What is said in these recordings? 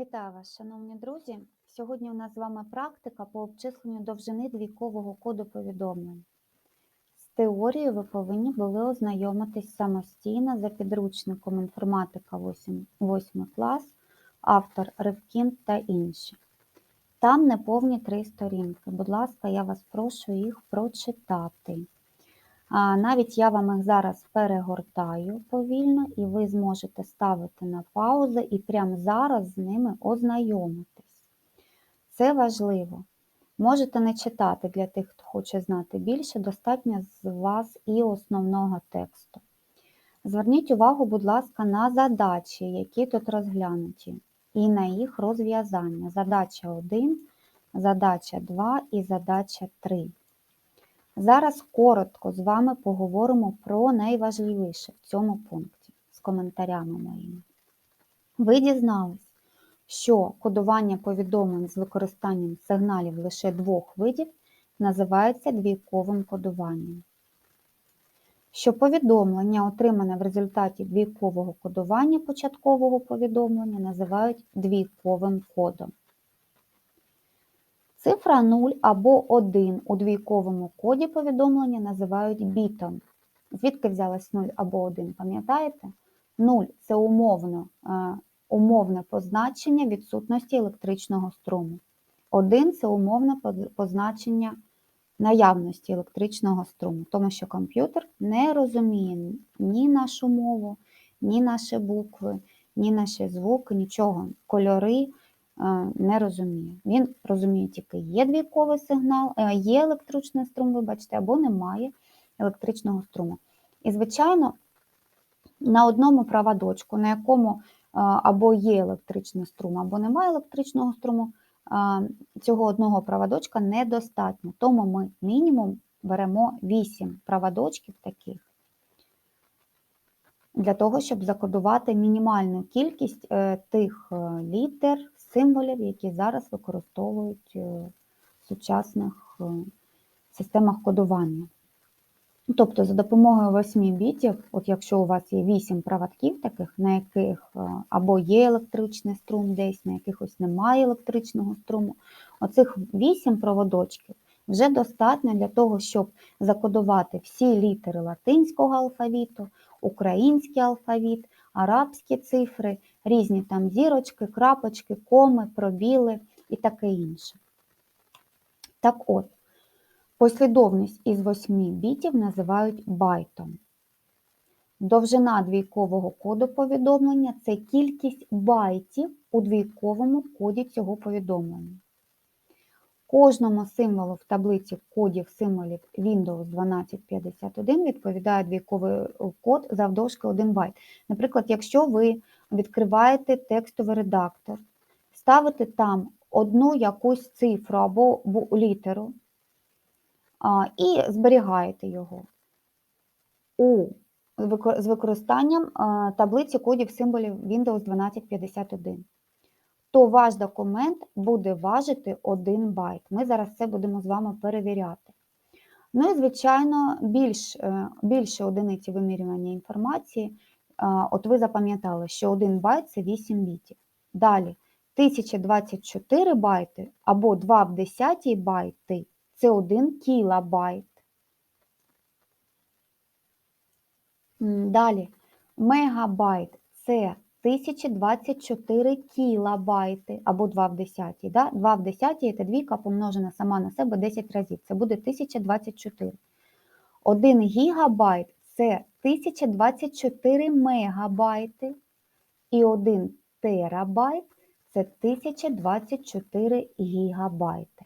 Вітаю вас, шановні друзі! Сьогодні у нас з вами практика по обчисленню довжини двійкового коду повідомлень. З теорією ви повинні були ознайомитись самостійно за підручником інформатика 8, 8 клас, автор Ревкін та інші. Там неповні три сторінки. Будь ласка, я вас прошу їх прочитати. Навіть я вам їх зараз перегортаю повільно, і ви зможете ставити на паузу і прямо зараз з ними ознайомитись. Це важливо. Можете не читати для тих, хто хоче знати більше, достатньо з вас і основного тексту. Зверніть увагу, будь ласка, на задачі, які тут розглянуті, і на їх розв'язання. Задача 1, задача 2 і задача 3. Зараз коротко з вами поговоримо про найважливіше в цьому пункті з коментарями моїми. Ви дізнались, що кодування повідомлень з використанням сигналів лише двох видів називається двійковим кодуванням. Що повідомлення, отримане в результаті двійкового кодування початкового повідомлення, називають двійковим кодом. Цифра 0 або 1 у двійковому коді повідомлення називають бітом. Звідки взялось 0 або 1, пам'ятаєте? 0 це умовно, е, умовне позначення відсутності електричного струму. 1 це умовне позначення наявності електричного струму, тому що комп'ютер не розуміє ні нашу мову, ні наші букви, ні наші звуки, нічого, кольори не розуміє. Він розуміє тільки є двійковий сигнал, е, є електричний струм, вибачте, або немає електричного струму. І, звичайно, на одному проводочку, на якому або є електричний струм, або немає електричного струму, цього одного проводочка недостатньо. Тому ми мінімум беремо 8 проводочків таких для того, щоб закодувати мінімальну кількість е, тих е, літер, символів, які зараз використовують е, в сучасних системах кодування. Тобто, за допомогою 8 бітів, от якщо у вас є 8 проводків, таких, на яких або є електричний струм десь, на якихось немає електричного струму, оцих 8 проводочків вже достатньо для того, щоб закодувати всі літери латинського алфавіту, український алфавіт, арабські цифри, різні там зірочки, крапочки, коми, пробіли і таке інше. Так от, послідовність із восьми бітів називають байтом. Довжина двійкового коду повідомлення це кількість байтів у двійковому коді цього повідомлення. Кожному символу в таблиці кодів символів Windows 1251 відповідає двійковий код завдовжки 1 байт. Наприклад, якщо ви відкриваєте текстовий редактор, ставите там одну якусь цифру або літеру і зберігаєте його у, з використанням таблиці кодів символів Windows 1251 то ваш документ буде важити 1 байт. Ми зараз це будемо з вами перевіряти. Ну і, звичайно, більш, е, більше одиниці вимірювання інформації. От ви запам'ятали, що 1 байт це 8 бітів. Далі 1024 байти або 2 в 10 байти це 1 кілобайт. Далі мегабайт це 1024 кілобайти або 2 в 10. Да? 2 в 10 це двійка помножена сама на себе 10 разів. Це буде 1024. 1 гігабайт це 1024 мегабайти. І 1 терабайт це 1024 гігабайти.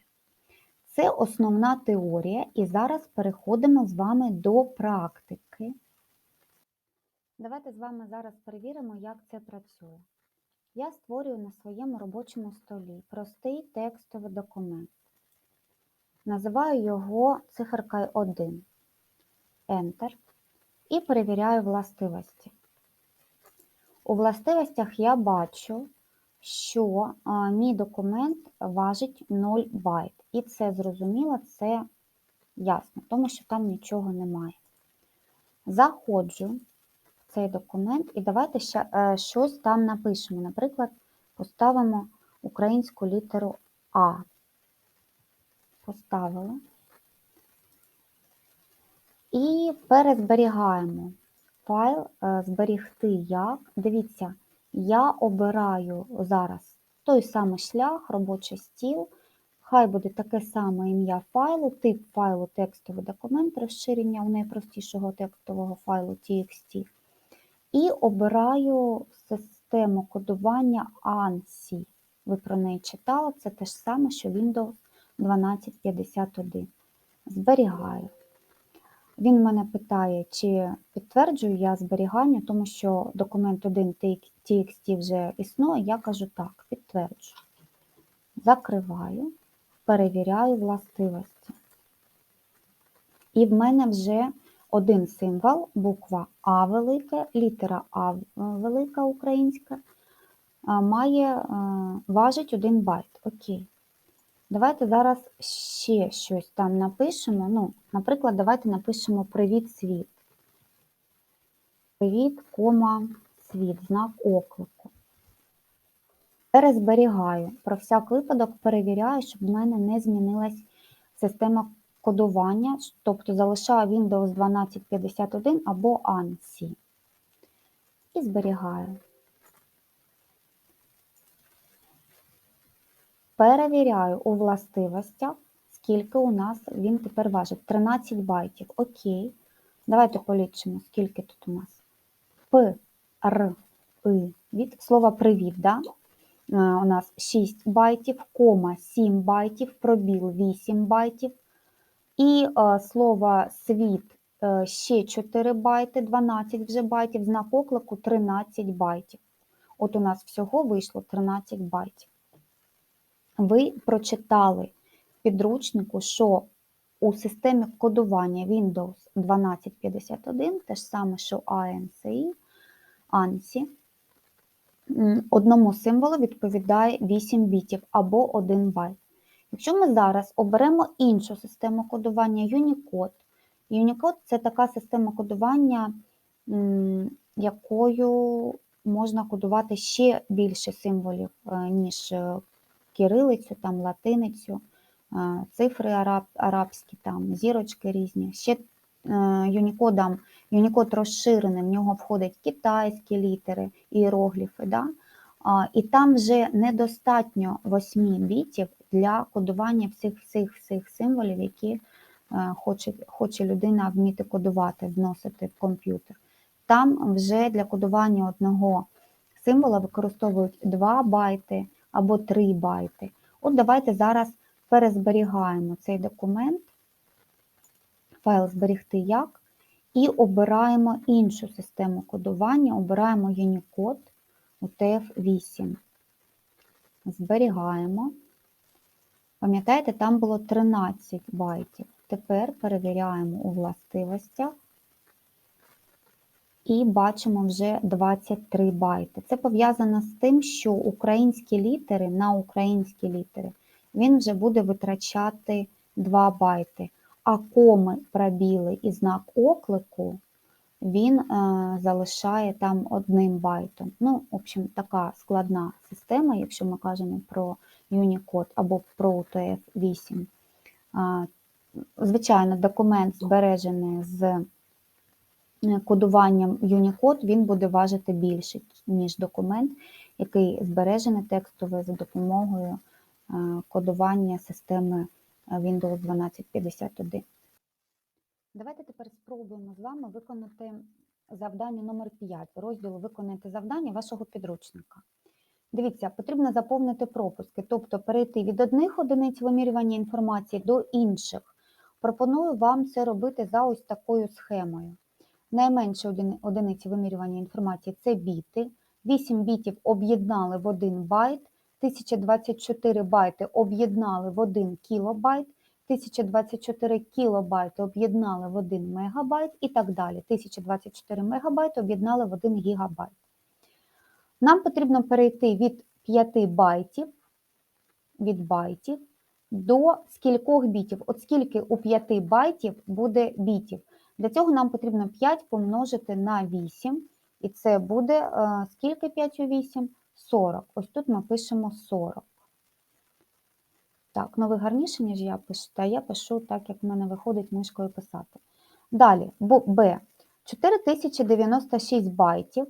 Це основна теорія, і зараз переходимо з вами до практики. Давайте з вами зараз перевіримо, як це працює. Я створюю на своєму робочому столі простий текстовий документ. Називаю його циферкою 1, Enter, і перевіряю властивості. У властивостях я бачу, що мій документ важить 0 байт. І це зрозуміло, це ясно, тому що там нічого немає. Заходжу цей документ, і давайте ще е, щось там напишемо. Наприклад, поставимо українську літеру А. Поставили. І перезберігаємо файл е, зберігти як. Дивіться, я обираю зараз той самий шлях, робочий стіл. Хай буде таке саме ім'я файлу, тип файлу текстовий документ, розширення у найпростішого текстового файлу TXT. І обираю систему кодування ANSI. Ви про неї читали, це те ж саме, що Windows 1251. Зберігаю. Він мене питає, чи підтверджую я зберігання, тому що документ 1 TXT вже існує, я кажу так, підтверджую. Закриваю, перевіряю властивості. І в мене вже один символ, буква А велика, літера А велика українська, має, важить 1 байт. Окей. Давайте зараз ще щось там напишемо. Ну, наприклад, давайте напишемо Привіт світ. Привіт, кома, світ, знак оклику. Перезберігаю. Про всяк випадок перевіряю, щоб в мене не змінилась система кодування, тобто залишаю Windows 1251 або ANSI. І зберігаю. Перевіряю у властивостях, скільки у нас він тепер важить. 13 байтів. Окей. Давайте полічимо, скільки тут у нас. П, Р, И. Від слова привіт, да? Е, у нас 6 байтів, кома 7 байтів, пробіл 8 байтів. І е, слово світ е, ще 4 байти, 12 вже байтів, знак оклику 13 байтів. От у нас всього вийшло 13 байтів ви прочитали в підручнику, що у системі кодування Windows 1251, те ж саме, що ANSI, ANSI, одному символу відповідає 8 бітів або 1 байт. Якщо ми зараз оберемо іншу систему кодування Unicode, Unicode – це така система кодування, якою можна кодувати ще більше символів, е, ніж е, кирилицю, там латиницю, цифри араб, арабські, там зірочки різні. Ще юнікодом, юнікод розширений, в нього входять китайські літери, іерогліфи. Да? І там вже недостатньо 8 бітів для кодування всіх всіх, всіх символів, які хоче, хоче людина вміти кодувати, вносити в комп'ютер. Там вже для кодування одного символа використовують 2 байти або 3 байти. От давайте зараз перезберігаємо цей документ, файл зберігти як, і обираємо іншу систему кодування, обираємо Unicode UTF-8. Зберігаємо. Пам'ятаєте, там було 13 байтів. Тепер перевіряємо у властивостях і бачимо вже 23 байти. Це пов'язано з тим, що українські літери на українські літери він вже буде витрачати 2 байти, а коми, пробіли і знак оклику він е, залишає там одним байтом. Ну, в общем, така складна система, якщо ми кажемо про Unicode або про UTF-8. Звичайно, документ збережений з Е, кодуванням Unicode він буде важити більше, ніж документ, який збережений текстове за допомогою е, кодування системи е, Windows 1251. Давайте тепер спробуємо з вами виконати завдання номер 5 розділу Виконати завдання вашого підручника. Дивіться, потрібно заповнити пропуски, тобто перейти від одних одиниць вимірювання інформації до інших. Пропоную вам це робити за ось такою схемою. Найменші одиниці вимірювання інформації це біти. 8 бітів об'єднали в 1 байт, 1024 байти об'єднали в 1 кілобайт, 1024 кілобайти об'єднали в 1 мегабайт і так далі. 1024 мегабайти об'єднали в 1 гігабайт. Нам потрібно перейти від 5 байтів від байтів до скількох бітів. От скільки у 5 байтів буде бітів. Для цього нам потрібно 5 помножити на 8, і це буде е, скільки 5 у 8? 40. Ось тут ми пишемо 40. Так, ну ви гарніше, ніж я пишу, та я пишу так, як в мене виходить мишкою писати. Далі, Б. 4096 байтів,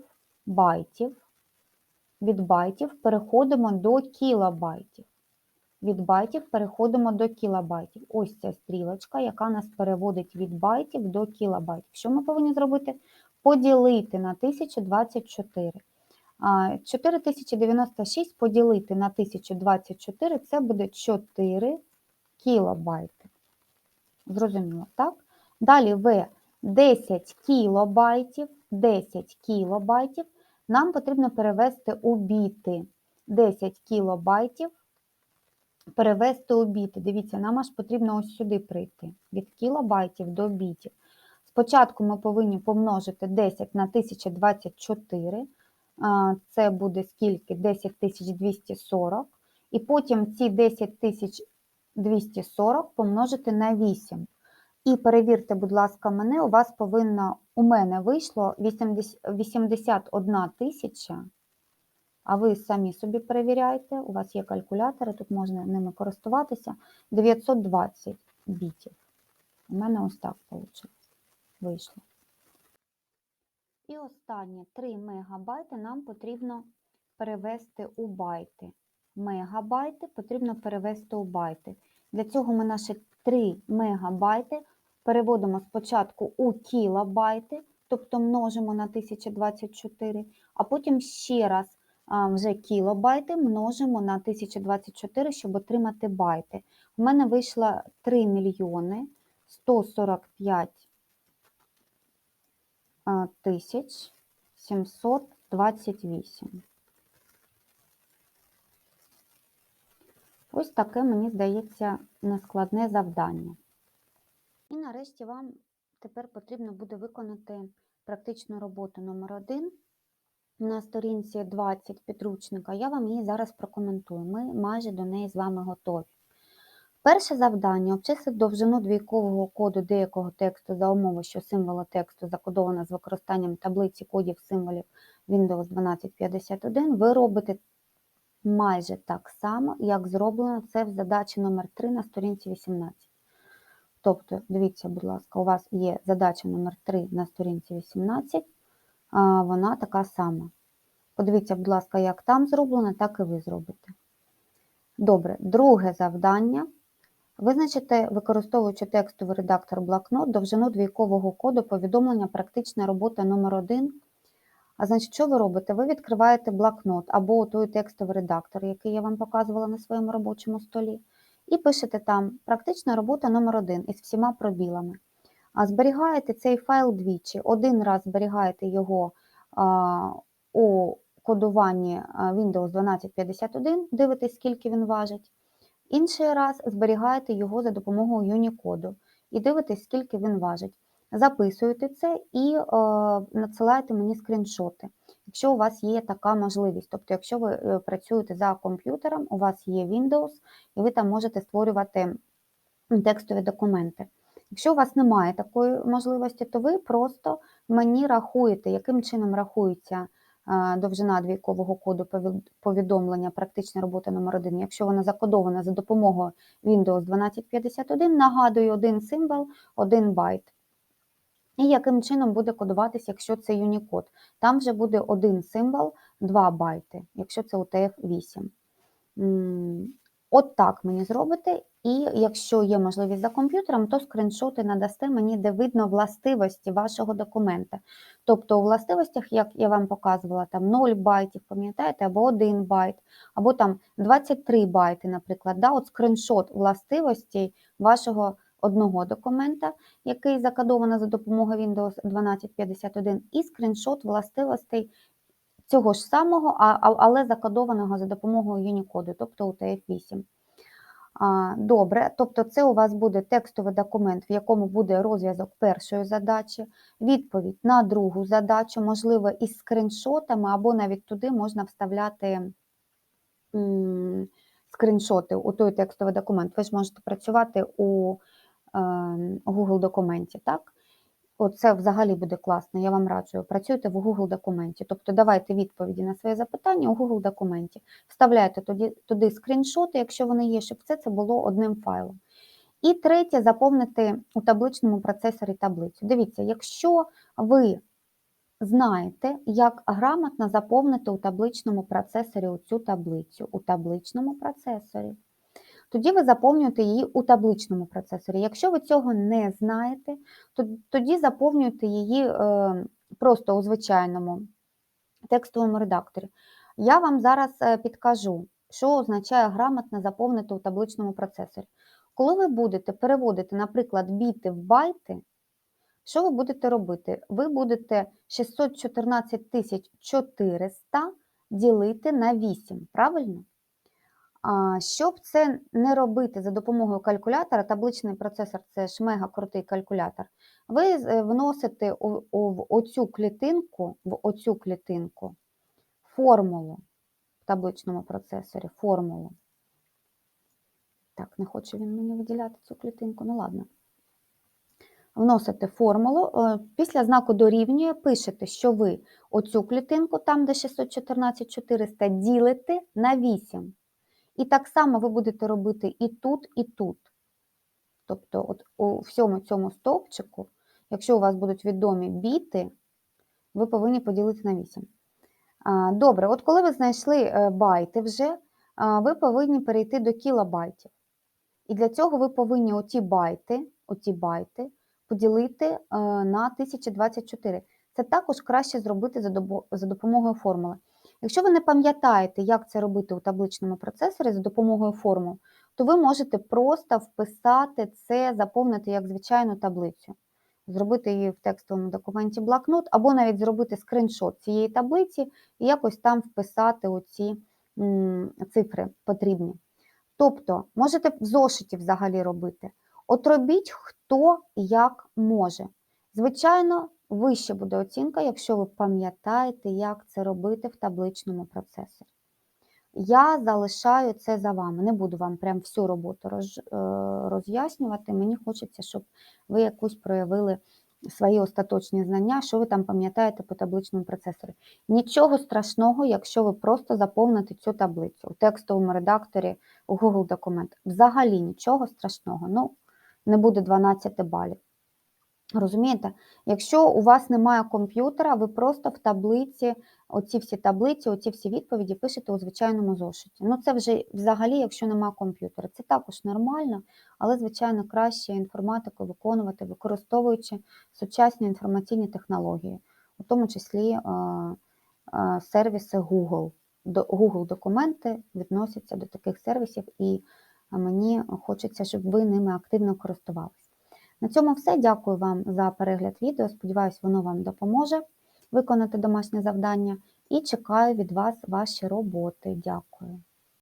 байтів. Від байтів переходимо до кілобайтів. Від байтів переходимо до кілобайтів. Ось ця стрілочка, яка нас переводить від байтів до кілобайтів. Що ми повинні зробити? Поділити на 1024. 4096 поділити на 1024 це буде 4 кілобайти. Зрозуміло, так? Далі В 10 кілобайтів, 10 кілобайтів нам потрібно перевести у біти. 10 кілобайтів перевести у біти. Дивіться, нам аж потрібно ось сюди прийти, від кілобайтів до бітів. Спочатку ми повинні помножити 10 на 1024, це буде скільки? 10240, і потім ці 10240 помножити на 8. І перевірте, будь ласка, мене, у вас повинно, у мене вийшло 80 81 тисяча, а ви самі собі перевіряйте, у вас є калькулятори, тут можна ними користуватися, 920 бітів. У мене ось так вийшло. вийшло. І останні 3 мегабайти нам потрібно перевести у байти. Мегабайти потрібно перевести у байти. Для цього ми наші 3 мегабайти переводимо спочатку у кілобайти, тобто множимо на 1024, а потім ще раз вже кілобайти множимо на 1024, щоб отримати байти. У мене вийшло 3 мільйони 145 тисяч 728. Ось таке, мені здається, нескладне завдання. І нарешті вам тепер потрібно буде виконати практичну роботу номер 1 на сторінці 20 підручника. Я вам її зараз прокоментую. Ми майже до неї з вами готові. Перше завдання обчислити довжину двійкового коду деякого тексту за умови, що символи тексту закодовано з використанням таблиці кодів символів Windows 1251. Ви робите майже так само, як зроблено це в задачі номер 3 на сторінці 18. Тобто, дивіться, будь ласка, у вас є задача номер 3 на сторінці 18, а вона така сама. Подивіться, будь ласка, як там зроблено, так і ви зробите. Добре, друге завдання. Визначити, використовуючи текстовий редактор блокнот, довжину двійкового коду повідомлення практична робота номер 1 А значить, що ви робите? Ви відкриваєте блокнот або той текстовий редактор, який я вам показувала на своєму робочому столі, і пишете там практична робота номер 1 із всіма пробілами. А зберігаєте цей файл двічі. Один раз зберігаєте його а, у кодуванні Windows 1251, дивитесь, скільки він важить. Інший раз зберігаєте його за допомогою Unicode і дивитесь, скільки він важить. Записуєте це і е, надсилаєте мені скріншоти, якщо у вас є така можливість. Тобто, якщо ви е, працюєте за комп'ютером, у вас є Windows, і ви там можете створювати текстові документи. Якщо у вас немає такої можливості, то ви просто мені рахуєте, яким чином рахується е, довжина двійкового коду повідомлення практична робота номер 1 Якщо вона закодована за допомогою Windows 1251, нагадую один символ, один байт. І яким чином буде кодуватися, якщо це Unicode. Там вже буде один символ, 2 байти, якщо це UTF-8. От так мені зробите, і якщо є можливість за комп'ютером, то скріншоти надасте мені, де видно властивості вашого документа. Тобто у властивостях, як я вам показувала, там 0 байтів, пам'ятаєте, або 1 байт, або там 23 байти, наприклад, да, от скріншот властивостей вашого одного документа, який закодовано за допомогою Windows 1251, і скріншот властивостей цього ж самого, але закодованого за допомогою Unicode, тобто UTF-8. Добре, тобто це у вас буде текстовий документ, в якому буде розв'язок першої задачі, відповідь на другу задачу, можливо, із скріншотами, або навіть туди можна вставляти скріншоти у той текстовий документ. Ви ж можете працювати у Google документі, так? О, це взагалі буде класно, я вам раджу. Працюйте в Google документі. Тобто давайте відповіді на своє запитання у Google документі. Вставляйте туди, туди скріншоти, якщо вони є, щоб все це було одним файлом. І третє, заповнити у табличному процесорі таблицю. Дивіться, якщо ви знаєте, як грамотно заповнити у табличному процесорі цю таблицю, у табличному процесорі, тоді ви заповнюєте її у табличному процесорі. Якщо ви цього не знаєте, то тоді заповнюєте її е, просто у звичайному текстовому редакторі. Я вам зараз е, підкажу, що означає грамотно заповнити у табличному процесорі. Коли ви будете переводити, наприклад, біти в байти, що ви будете робити? Ви будете 614 400 ділити на 8, правильно? Щоб це не робити за допомогою калькулятора, табличний процесор це ж мега крутий калькулятор, ви вносите в оцю клітинку, в оцю клітинку формулу в табличному процесорі, формулу. Так, не хоче він мені виділяти цю клітинку, ну ладно. Вносите формулу, е, після знаку дорівнює пишете, що ви оцю клітинку, там де 614 400, ділите на 8. І так само ви будете робити і тут, і тут. Тобто, от у всьому цьому стовпчику, якщо у вас будуть відомі біти, ви повинні поділити на 8. Добре, от коли ви знайшли е, байти вже, ви повинні перейти до кілобайтів. І для цього ви повинні оті байти, оті байти поділити е, на 1024. Це також краще зробити за допомогою формули. Якщо ви не пам'ятаєте, як це робити у табличному процесорі за допомогою формул, то ви можете просто вписати це, заповнити як звичайну таблицю, зробити її в текстовому документі блокнот, або навіть зробити скриншот цієї таблиці і якось там вписати оці цифри потрібні. Тобто, можете в зошиті взагалі робити. От робіть хто як може. Звичайно, вище буде оцінка, якщо ви пам'ятаєте, як це робити в табличному процесорі. Я залишаю це за вами. Не буду вам прям всю роботу е, роз'яснювати. Мені хочеться, щоб ви якусь проявили свої остаточні знання, що ви там пам'ятаєте по табличному процесорі. Нічого страшного, якщо ви просто заповните цю таблицю у текстовому редакторі у Google документ. Взагалі нічого страшного. Ну, не буде 12 балів. Розумієте? Якщо у вас немає комп'ютера, ви просто в таблиці, оці всі таблиці, оці всі відповіді пишете у звичайному зошиті. Ну, це вже взагалі, якщо немає комп'ютера. Це також нормально, але, звичайно, краще інформатику виконувати, використовуючи сучасні інформаційні технології, у тому числі е, е, сервіси Google. До Google документи відносяться до таких сервісів, і мені хочеться, щоб ви ними активно користувалися. На цьому все. Дякую вам за перегляд відео. Сподіваюсь, воно вам допоможе виконати домашнє завдання і чекаю від вас ваші роботи. Дякую.